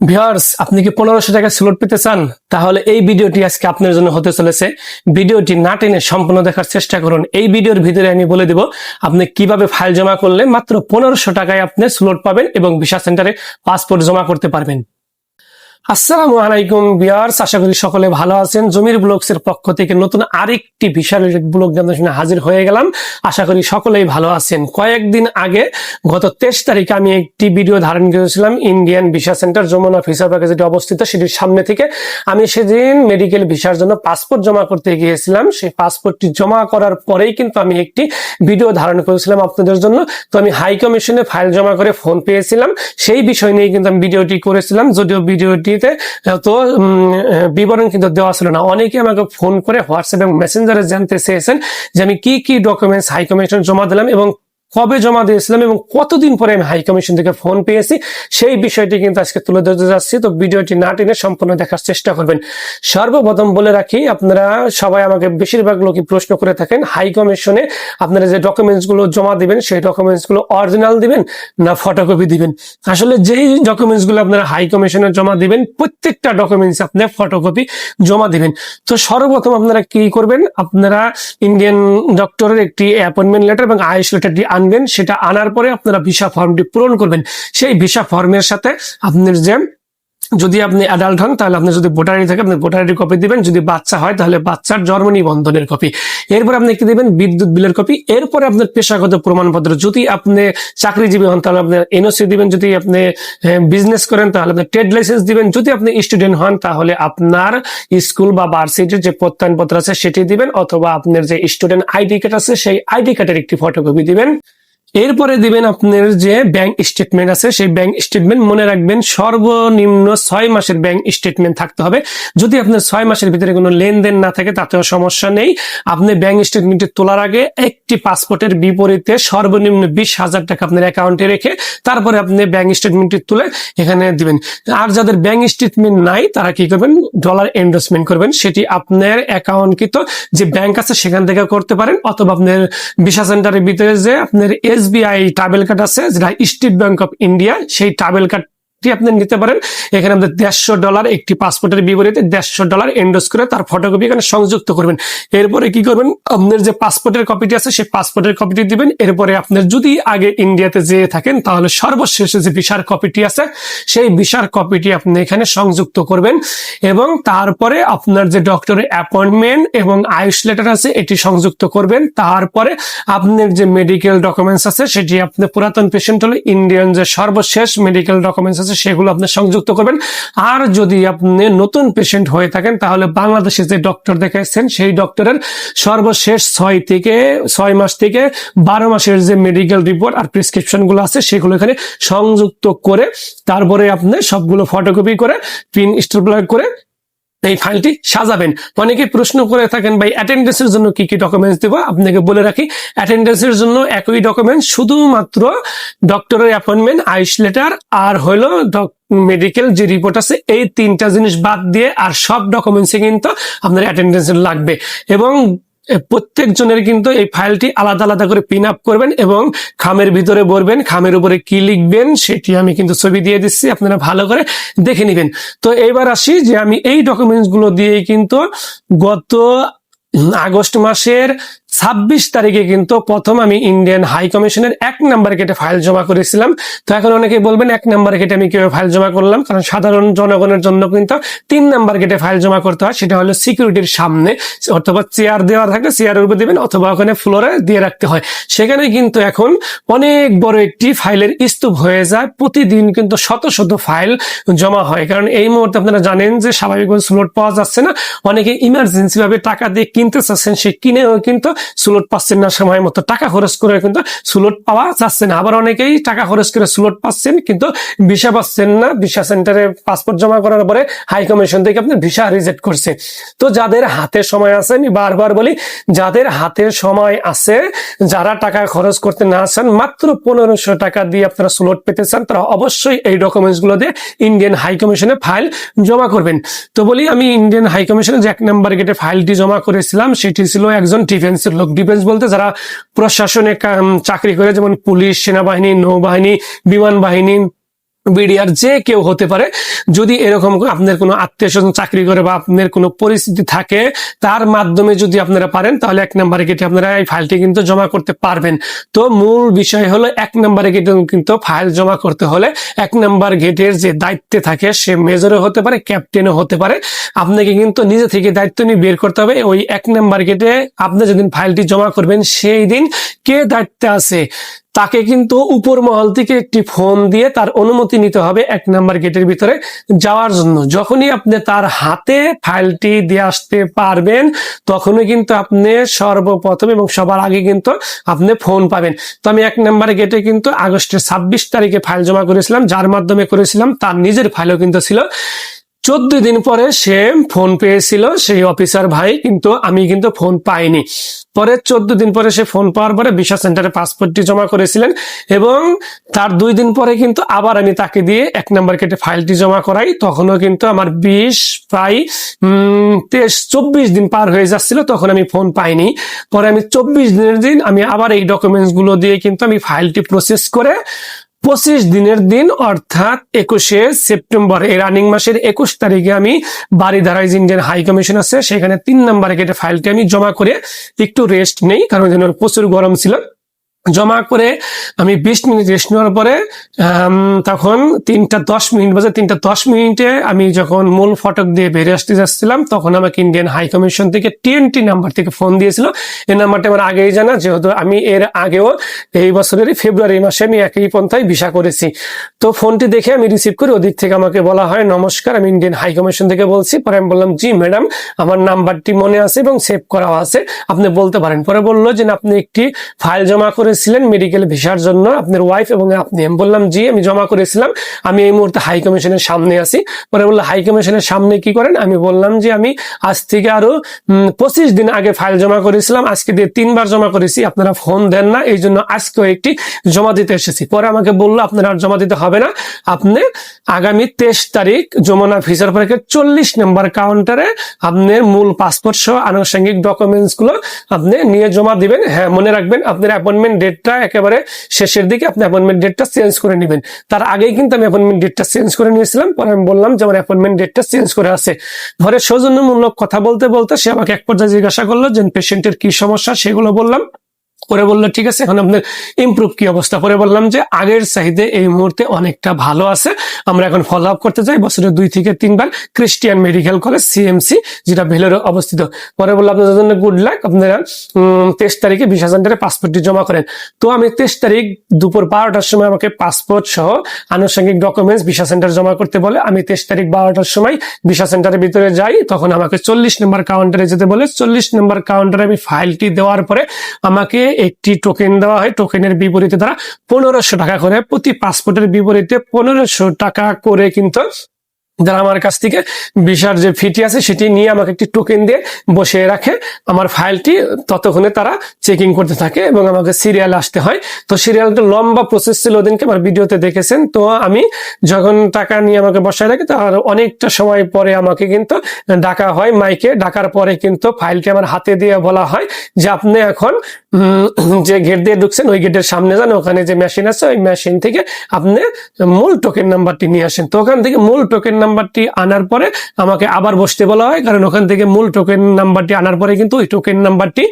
Viewers, আপনি কি পনেরোশো টাকা স্লোট পেতে চান? তাহলে এই ভিডিওটি আজকে আপনার জন্য হতে চলেছে। ভিডিওটি না টেনে সম্পূর্ণ দেখার চেষ্টা করুন। এই ভিডিওর ভিতরে আমি বলে দেব, আপনি কীভাবে ফাইল জমা করলে মাত্র পনেরোশো টাকায় আপনি স্লোট পাবেন এবং ভিসা সেন্টারে পাসপোর্ট জমা করতে পারবেন। আসসালামু আলাইকুম বিয়ার্স আশা করি সকলে ভালো আছেন। জমির ব্লগস এর পক্ষ থেকে নতুন আরেকটি বিশাল ব্লগ সামনে হাজির হয়ে গেলাম। আশা করি সকলেই ভালো আছেন। কয়েকদিন আগে, গত তেইশ তারিখে আমি একটি ভিডিও ধারণ করেছিলাম Indian visa centre, Jamuna visa প্যাকে যেটি অবস্থিত সেটির সামনে থেকে। আমি সেদিন মেডিকেল ভিসার জন্য পাসপোর্ট জমা করতে গিয়েছিলাম। সেই পাসপোর্টটি জমা করার পরেই কিন্তু আমি একটি ভিডিও ধারণ করেছিলাম আপনাদের জন্য। তো আমি হাই কমিশনে ফাইল জমা করে ফোন পেয়েছিলাম। সেই বিষয় নিয়ে কিন্তু আমি ভিডিওটি করেছিলাম। যদিও ভিডিওটিতে তো বিবরণ কিন্তু দেওয়া ছিল না। অনেকে আমাকে ফোন করে হোয়াটসঅ্যাপ এবং মেসেঞ্জারে জানতে চেয়েছেন যে আমি কি কি ডকুমেন্টস হাই কমিশন জমা দিলাম এবং কবে জমা দিয়েছিলাম এবং কতদিন পরে আমি হাই কমিশন থেকে ফোন পেয়েছি, সেই বিষয়টি কিন্তু আজকে তুলে ধরতে যাচ্ছি। তো ভিডিওটি না টেনে সম্পূর্ণ দেখার চেষ্টা করবেন। সর্বপ্রথম বলে রাখি, আপনারা সবাই আমাকে বেশিরভাগ লোকই প্রশ্ন করে থাকেন, হাই কমিশনে আপনারা যে ডকুমেন্টসগুলো জমা দিবেন, সেই ডকুমেন্টসগুলো অরিজিনাল দিবেন না ফটোকপি দিবেন? আসলে যেই ডকুমেন্টসগুলো আপনারা হাই কমিশনে জমা দিবেন, প্রত্যেকটা ডকুমেন্টস আপনি ফটোকপি জমা দিবেন। তো সর্বপ্রথম আপনারা কি করবেন? আপনারা ইন্ডিয়ান ডক্টরের একটি অ্যাপয়েন্টমেন্ট লেটার এবং আইস লেটারটি আনবেন, সেটা আনার পরে আপনারা ভিসা ফর্মটি পূরণ করবেন। সেই ভিসা ফর্মের সাথে আপনার যে যদি আপনি অ্যাডাল্ট হন, তাহলে আপনি যদি ভোটার আইডি থাকে, আপনি ভোটার আইডি কপি দিবেন। যদি বাচ্চা হয়, তাহলে বাচ্চার জন্ম নিবন্ধনের কপি এরপর আপনি কি দিবেন? বিদ্যুৎ বিলের কপি এরপরে আপনার পেশাগত প্রমাণপত্র। যদি আপনি চাকরিজীবী হন, তাহলে আপনি এনওসি দিবেন। যদি আপনি বিজনেস করেন, তাহলে আপনি ট্রেড লাইসেন্স দিবেন। যদি আপনি স্টুডেন্ট হন, তাহলে আপনার স্কুল বা ভার্সিটির যে প্রত্যয়নপত্র আছে, সেটি দিবেন। অথবা আপনার যে স্টুডেন্ট আইডি কার্ড আছে, সেই আইডি কার্ডের একটি ফটোকপি দিবেন। এরপরে দিবেন আপনার যে ব্যাংক স্টেটমেন্ট আছে, সেই ব্যাংক স্টেটমেন্ট মনে রাখবেন সর্বনিম্ন ছয় মাসের ব্যাংক স্টেটমেন্ট থাকতে হবে। যদি আপনার ছয় মাসের ভিতরে কোনো লেনদেন না থাকে, তাতেও সমস্যা নেই। আপনি ব্যাংক স্টেটমেন্টটি তোলার আগে একটি পাসপোর্টের বিপরীতে সর্বনিম্ন বিশ হাজার টাকা আপনার অ্যাকাউন্টে রেখে তারপরে আপনি ব্যাংক স্টেটমেন্টটি তুলে এখানে দিবেন। আর যাদের ব্যাংক স্টেটমেন্ট নাই, তারা কি করবেন? ডলার এন্ডোসমেন্ট করবেন। সেটি আপনার অ্যাকাউন্টকৃত যে ব্যাংক আছে, সেখান থেকে করতে পারেন। অথবা আপনার ভিসা সেন্টারের ভিতরে যে আপনার এসবিআই ট্রাভেল কার্ড আছে যেটা স্টেট ব্যাংক অফ ইন্ডিয়া সেই ট্রাভেল কার্ড আপনি নিতে পারেন। এখানে আপনার দেড়শো ডলার একটি পাসপোর্টের বিপরীতে দেড়শো ডলার এন্ডোজ করে তার ফটোকপি এখানে সংযুক্ত করবেন। এরপরে কি করবেন? আপনার যে পাসপোর্টের কপিটি আছে, সেই পাসপোর্টের কপিটি দিবেন। এরপরে আপনার যদি আগে ইন্ডিয়াতে যেয়ে থাকেন, তাহলে যে ভিসার কপিটি আছে, সেই ভিসার কপিটি আপনি এখানে সংযুক্ত করবেন এবং তারপরে আপনার যে ডক্টরের অ্যাপয়েন্টমেন্ট এবং আয়ুষ লেটার আছে, এটি সংযুক্ত করবেন। তারপরে আপনার যে মেডিকেল ডকুমেন্টস আছে, সেটি আপনি পুরাতন পেশেন্ট হলে ইন্ডিয়ান যে সর্বশেষ মেডিকেল ডকুমেন্টস আছে সেগুলো আপনি সংযুক্ত করবেন। আর যদি আপনি নতুন পেশেন্ট হয়ে থাকেন, তাহলে বাংলাদেশে যে ডক্টর দেখাচ্ছেন সেই ডক্টরের সর্বশেষ ছয় থেকে, ছয় মাস থেকে বারো মাসের যে মেডিকেল রিপোর্ট আর প্রেসক্রিপশনগুলো আছে, সেগুলো এখানে সংযুক্ত করে, তারপরে আপনি সবগুলো ফটোকপি করে প্রিন্ট স্টেপলার করে এই ফাইলটি সাজাবেন। অনেকে প্রশ্ন করে থাকেন, ভাই অ্যাটেন্ডেন্সের জন্য কি কি ডকুমেন্টস দেবো? আপনাকে বলে রাখি অ্যাটেন্ডেন্স এর জন্য একই ডকুমেন্ট শুধুমাত্র ডক্টরের অ্যাপয়েন্টমেন্ট আইস লেটার আর হলো মেডিকেল যে রিপোর্ট আছে, এই তিনটা জিনিস বাদ দিয়ে আর সব ডকুমেন্টসে কিন্তু আপনার অ্যাটেন্ডেন্স লাগবে। এবং প্রত্যেক জনের কিন্তু এই ফাইলটি আলাদা আলাদা করে পিন আপ করবেন এবং খামের ভিতরে ভরবেন, খামের উপরে কি লিখবেন সেটি আমি কিন্তু ছবি দিয়ে দিচ্ছি, আপনারা ভালো করে দেখে নেবেন। তো এবার আসি যে আমি এই ডকুমেন্টসগুলো দিয়ে কিন্তু গত আগস্ট মাসের ছাব্বিশ তারিখে কিন্তু প্রথম আমি ইন্ডিয়ান হাই কমিশনের এক নাম্বার কেটে ফাইল জমা করেছিলাম। তো এখন অনেকে বলবেন এক নাম্বার কেটে আমি কীভাবে ফাইল জমা করলাম? কারণ সাধারণ জনগণের জন্য কিন্তু তিন নাম্বার কেটে ফাইল জমা করতে হয়, সেটা হলো সিকিউরিটির সামনে। অথবা চেয়ার দেওয়া থাকে চেয়ারের উপর দেবেন, অথবা ওখানে ফ্লোরে দিয়ে রাখতে হয়। সেখানে কিন্তু এখন অনেক বড় একটি ফাইলের স্তূপ হয়ে যায়। প্রতিদিন কিন্তু শত শত ফাইল জমা হয়। কারণ এই মুহূর্তে আপনারা জানেন যে স্বাভাবিকভাবে স্লোট পাওয়া যাচ্ছে না। অনেকে ইমার্জেন্সি ভাবে টাকা দিয়ে কিনতে চাচ্ছেন, সে কিনেও কিন্তু স্লট পাচ্ছেন না সময় মতো, টাকা খরচ করে কিন্তু স্লট পাওয়া যাচ্ছে না। আবার অনেকেই টাকা খরচ করে স্লট পাচ্ছেন, কিন্তু ভিসা পাচ্ছেন না। ভিসা সেন্টারে পাসপোর্ট জমা করার পরে হাই কমিশন থেকে আপনার ভিসা রিজেক্ট করছে। তো যাদের হাতে সময় আছে, আমি বারবার বলি, যাদের হাতে সময় আছে, যারা টাকা খরচ করতে না চান, মাত্র পনেরোশো টাকা দিয়ে আপনারা স্লট পেতে চান, তারা অবশ্যই এই ডকুমেন্টসগুলো দিয়ে ইন্ডিয়ান হাই কমিশনে ফাইল জমা করবেন। তো বলি, আমি ইন্ডিয়ান হাই কমিশনে যে এক নাম্বার গেটে ফাইলটি জমা করেছিলাম, সেটি ছিল একজন ডিফেন্সের লোক ডিফেন্স বলতে যারা প্রশাসনে চাকরি করে যেমন পুলিশ সেনাবাহিনী নৌবাহিনী বিমান বাহিনী বিডিআর যে কেউ হতে পারে, যদি এরকম আপনার কোনো আত্মীয় স্বজন চাকরি করে বা আপনার কোনো পরিস্থিতি থাকে, তার মাধ্যমে যদি আপনারা পারেন, তাহলে এক নম্বরে গেটে আপনারা এই ফাইলটি কিন্তু জমা করতে পারবেন। তো মূল বিষয় হলো, এক নম্বরে গেটে কিন্তু ফাইল জমা করতে হলে এক নম্বর গেটের যে দায়িত্বে থাকে, সে মেজরও হতে পারে, ক্যাপ্টেনও হতে পারে। আপনাকে কিন্তু নিজে থেকে দায়িত্ব নিয়ে বের করতে হবে। ওই এক নম্বর গেটে আপনি যেদিন ফাইলটি জমা করবেন, সেই দিন কে দায়িত্বে আছে? তাকে কিন্তু উপর মহল থেকে একটি ফোন দিয়ে তার অনুমতি নিতে হবে এক নাম্বার গেটের ভিতরে যাওয়ার জন্য। যখনই আপনি তার হাতে ফাইলটি দিয়ে আসতে পারবেন, তখনই কিন্তু আপনি সর্বপ্রথম এবং সবার আগে কিন্তু আপনি ফোন পাবেন। তো আমি এক নাম্বার গেটে কিন্তু আগস্টের ছাব্বিশ তারিখে ফাইল জমা করেছিলাম, যার মাধ্যমে করেছিলাম, তার নিজের ফাইলও কিন্তু ছিল। চোদ্দ দিন পরে সে ফোন পেয়েছিল সেই অফিসার ভাই, কিন্তু আমি কিন্তু ফোন পাইনি। পরে চোদ্দ দিন পরে সে ফোন পাওয়ার পরে বিশা সেন্টারে পাসপোর্টটি জমা করেছিলেন এবং তার দুই দিন পরে কিন্তু আবার আমি তাকে দিয়ে এক নম্বর কেটে ফাইলটি জমা করাই। তখনও কিন্তু আমার বিশ, প্রায় তেইশ, চব্বিশ দিন পার হয়ে যাচ্ছিল, তখন আমি ফোন পাইনি। পরে আমি চব্বিশ দিনের দিন আমি আবার এই ডকুমেন্টসগুলো দিয়ে কিন্তু আমি ফাইলটি প্রসেস করে পঁচিশ দিনের দিন, অর্থাৎ একুশে সেপ্টেম্বর, এই রানিং মাসের একুশ তারিখে আমি বাড়ি ধারাইজ ইন্ডিয়ান হাই কমিশন আছে, সেখানে তিন নম্বরে কেটে ফাইলটি আমি জমা করে একটু রেস্ট নেই, কারণ প্রচুর গরম ছিল। জমা করে আমি বিশ মিনিট রেস্ট নেওয়ার পরে তখন তিনটা দশ মিনিট বাজে, তিনটা দশ মিনিটে আমি যখন মূল ফটক দিয়ে বেরিয়ে আসতে যাচ্ছিলাম, তখন আমাকে ইন্ডিয়ান হাই কমিশন থেকে টিএনটি নাম্বার থেকে ফোন দিয়েছিল। এই নাম্বারটা আমার আগেই জানা, যেহেতু আমি এর আগেও এই বছরের ফেব্রুয়ারি মাসে আমি একই পন্থায় ভিসা করেছি। তো ফোনটি দেখে আমি রিসিভ করি ওদিক থেকে আমাকে বলা হয়, নমস্কার, আমি ইন্ডিয়ান হাই কমিশন থেকে বলছি। পরে আমি বললাম, জি ম্যাডাম, আমার নাম্বারটি মনে আছে এবং সেভ করা আছে। আপনি বলতে পারেন। পরে বলল যে আপনি একটি ফাইল জমা করেছিলেন মেডিকেল ভিসার জন্য। আপনার ওয়াইফ এবং আপনি। আমি বললাম, জি, আমি জমা করেছিলাম। আমি এই মুহূর্তে হাই কমিশনের সামনে আছি। পরে বলল হাই কমিশনের সামনে কি করেন? আমি বললাম যে আমি আজ থেকে আরও পঁচিশ দিন আগে ফাইল জমা করেছিলাম। আজকে দিয়ে তিনবার জমা করেছি। আপনারা ফোন দেন না। এই জন্য আজকেও একটি জমা দিতে এসেছি। পরে আমাকে বলল, আপনারা আর জমা দিতে হবে না। আপনি আগামী তেইশ তারিখ যমুনা ভিসার পরীক্ষার চল্লিশ নম্বর কাউন্টারে আপনার মূল পাসপোর্ট সহ আনুষঙ্গিক ডকুমেন্টসগুলো আপনি নিয়ে জমা দিবেন। হ্যাঁ মনে রাখবেন, আপনার অ্যাপয়েন্টমেন্ট ডেটটা একেবারে শেষের দিকে আপনি অ্যাপয়েন্টমেন্ট ডেটটা চেঞ্জ করে নেবেন। তার আগেই কিন্তু আমি অ্যাপয়েন্টমেন্ট ডেটটা চেঞ্জ করে নিয়েছিলাম। পরে আমি বললাম যে আমার অ্যাপয়েন্টমেন্ট ডেটটা চেঞ্জ করে আছে। ঘরে সৌজন্যমূলক কথা বলতে বলতে সে আমাকে এক পর্যায়ে জিজ্ঞাসা করল যে পেশেন্টের কি সমস্যা? সেগুলো বললাম। পরে বলল, ঠিক আছে, এখন আপনার ইমপ্রুভ কি অবস্থা? পরে বললাম যে, আগের চাহিদা এই মুহূর্তে অনেকটা ভালো আছে। আমরা এখন ফলো আপ করতে চাই। বছরে দুই থেকে তিনবার ক্রিস্টিয়ান মেডিকেল কলেজ সিএমসি যেটা ভেলোরে অবস্থিত। পরে বললাম আপনাদের জন্য গুড লাক আপনারা তেইশ তারিখে বিশ সেন্টারে পাসপোর্টটি জমা করেন। তো আমি তেইশ তারিখ দুপুর বারোটার সময় আমাকে পাসপোর্ট সহ আনুষঙ্গিক ডকুমেন্টস ভিসা সেন্টার জমা করতে বলে, আমি তেইশ তারিখ বারোটার সময় ভিসা সেন্টারের ভিতরে যাই। তখন আমাকে চল্লিশ নম্বর কাউন্টারে যেতে বলে, চল্লিশ নম্বর কাউন্টারে আমি ফাইলটি দেওয়ার পরে আমাকে একটি টোকেন দেওয়া হয় টোকেনের বিপরীতে তারা পনেরোশো টাকা করে। প্রতি পাসপোর্টের বিপরীতে পনেরোশো টাকা করে কিন্তু যারা আমার কাছ থেকে ভিসার যে ফিটি আছে সেটি নিয়ে আমাকে একটি টোকেন দিয়ে বসিয়ে রাখে। আমার ফাইলটি ততক্ষণে তারা চেকিং করতে থাকে এবং আমাকে সিরিয়াল আসতে হয়। তো সিরিয়ালটা লম্বা প্রসেস ছিল ওদিনকে, আমার ভিডিওতে দেখেছেন। তো আমি যখন টাকা নিয়ে আমাকে বসায় রাখি, তার অনেকটা সময় পরে আমাকে কিন্তু ডাকা হয় মাইকে। ডাকার পরে কিন্তু ফাইলটি আমার হাতে দিয়ে বলা হয় যে, আপনি এখন যে গেট দিয়ে ঢুকছেন, ওই গেটের সামনে যান। ওখানে যে মেশিন আছে, ওই মেশিন থেকে আপনি মূল টোকেন নাম্বারটি নিয়ে আসেন। তো ওখান থেকে মূল টোকেন নাম্বারটি আনার পরে আমাকে আবার বসতে বলা হয়। কারণ ওখান থেকে মূল টোকেন নাম্বারটি আনার পরে কিন্তু ওই টোকেন নাম্বারটি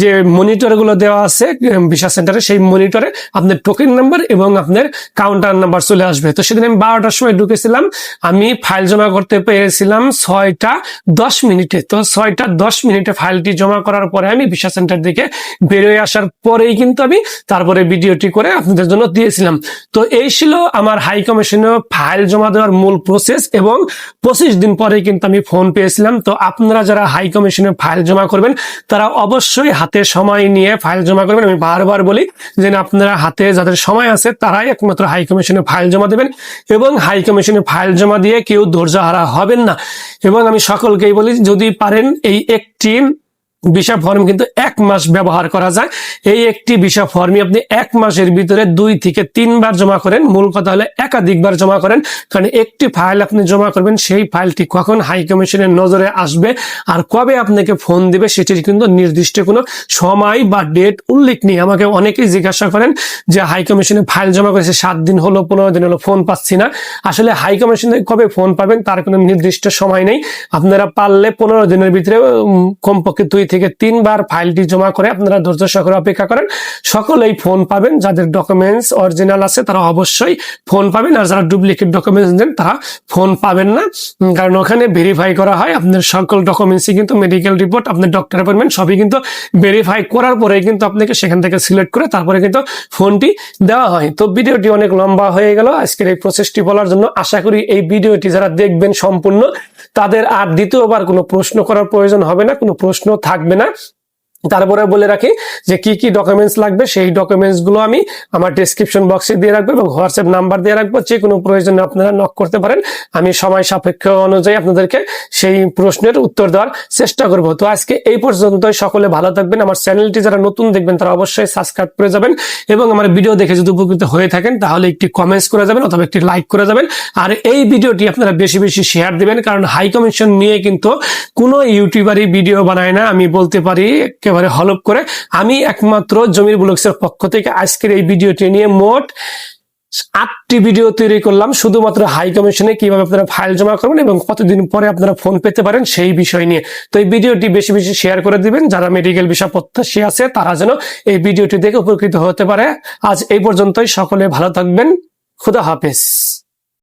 যে মনিটরগুলো দেওয়া আছে ভিসা সেন্টারে সেই মনিটরে আপনার টোকেন নাম্বার এবং আপনার কাউন্টার নাম্বার চলে আসবে। তো সেদিন আমি বারোটার সময় ঢুকেছিলাম। আমি ফাইল জমা করতে পেরেছিলাম ছয়টা দশ মিনিটে। তো ছয়টা দশ মিনিটে ফাইলটি জমা করার পরে আমি ভিসা সেন্টার থেকে বেরোয় আসার পরেই কিন্তু আমি তারপরে ভিডিওটি করে আপনাদের জন্য দিয়েছিলাম। তো এই ছিল আমার হাই কমিশনে ফাইল জমা দেওয়ার মূল প্রসেস এবং পঁচিশ দিন পরে কিন্তু আমি ফোন পেয়েছিলাম। তো আপনারা যারা হাই কমিশনে ফাইল জমা করবেন, তারা অবশ্যই হাতে সময় নিয়ে ফাইল জমা করবেন। আমি বারবার বলি যে আপনারা হাতে যাদের সময় আছে, তারাই একমাত্র হাই কমিশনে ফাইল জমা দেবেন এবং হাই কমিশনে ফাইল জমা দিয়ে কেউ ধৈর্য হারা হবেন না। এবং আমি সকলকেই বলি, যদি পারেন এই একটি ভিসা ফর্ম কিন্তু এক মাস ব্যবহার করা যায়। এই একটি ভিসা ফর্মই আপনি এক মাসের ভিতরে দুই থেকে তিনবার জমা করেন। মূল কথা হলে একাধিকবার জমা করেন। কারণ একটি ফাইল আপনি জমা করবেন, সেই ফাইলটি কখন হাই কমিশনের নজরে আসবে আর কবে আপনাকে ফোন দিবে সেটির কিন্তু নির্দিষ্ট কোনো সময় বা ডেট উল্লেখ নেই। আমাকে অনেকেই জিজ্ঞাসা করেন যে হাই কমিশনে ফাইল জমা করেছে, সাত দিন হলো, পনেরো দিন হলো, ফোন পাচ্ছি না। আসলে হাই কমিশনে কবে ফোন পাবেন তার কোনো নির্দিষ্ট সময় নেই। আপনারা পারলে পনেরো দিনের ভিতরে কমপক্ষে দুই থেকে তিনবার ফাইলটি জমা করে আপনারা ধৈর্য সহকারে অপেক্ষা করেন। সকলেই ফোন পাবেন, যাদের ডকুমেন্টস অরিজিনাল আছে তারা অবশ্যই ফোন পাবেন, আর যারা ডুপ্লিকেট ডকুমেন্টস দেন তারা ফোন পাবেন না। কারণ ওখানে ভেরিফাই করা হয়, আপনার সকল ডকুমেন্টসই কিন্তু মেডিকেল রিপোর্ট আপনার ডক্টর অ্যাপয়েন্টমেন্ট সবই কিন্তু ভেরিফাই করার পরে কিন্তু আপনাকে সেখান থেকে সিলেক্ট করে তারপরে কিন্তু ফোনটি দেওয়া হয়। তো ভিডিওটি অনেক লম্বা হয়ে গেল। আজকের এই প্রসেসটি বলার জন্য আশা করি এই ভিডিওটি যারা দেখবেন সম্পূর্ণ তাদের আর দ্বিতীয়বার কোনো প্রশ্ন করার প্রয়োজন হবে না কোনো প্রশ্ন থাকবে না। তারপরে বলে রাখি যে কি কি ডকুমেন্টস লাগবে, সেই ডকুমেন্টসগুলো আমি আমার ডিসক্রিপশন বক্সে দিয়ে রাখব এবং হোয়াটসঅ্যাপ নাম্বার দিয়ে রাখব। যে কোনো প্রয়োজনে আপনারা নক করতে পারেন। আমি সময় সাপেক্ষ অনুযায়ী আপনাদেরকে সেই প্রশ্নের উত্তর দেওয়ার চেষ্টা করব। তো আজকে এই পর্যন্তই। সকলে ভালো থাকবেন। আমার চ্যানেলটি যারা নতুন দেখবেন, তারা অবশ্যই সাবস্ক্রাইব করে যাবেন এবং আমার ভিডিও দেখে যদি উপকৃত হয়ে থাকেন, তাহলে একটি কমেন্টস করে যাবেন অথবা একটি লাইক করে যাবেন। আর এই ভিডিওটি আপনারা বেশি বেশি শেয়ার দিবেন। কারণ হাই কমিশন নিয়ে কিন্তু কোনো ইউটিউবারই ভিডিও বানায় না। আমি বলতে পারি একেবারে হলপ করে আমি একমাত্র জমির ব্লগসের পক্ষ থেকে আজকের এই ভিডিওটি নিয়ে মোট আটটি ভিডিও তৈরি করলাম, শুধুমাত্র হাই কমিশনে কীভাবে আপনারা ফাইল জমা করবেন এবং কতদিন পরে আপনারা ফোন পেতে পারেন সেই বিষয় নিয়ে। তো এই ভিডিওটি বেশি বেশি শেয়ার করে দিবেন, যারা মেডিকেল বিষয় প্রত্যাশী আছে, তারা যেন এই ভিডিওটি দেখে উপকৃত হতে পারে। আজ এই পর্যন্তই, সকলে ভালো থাকবেন, খুদা হাফেজ।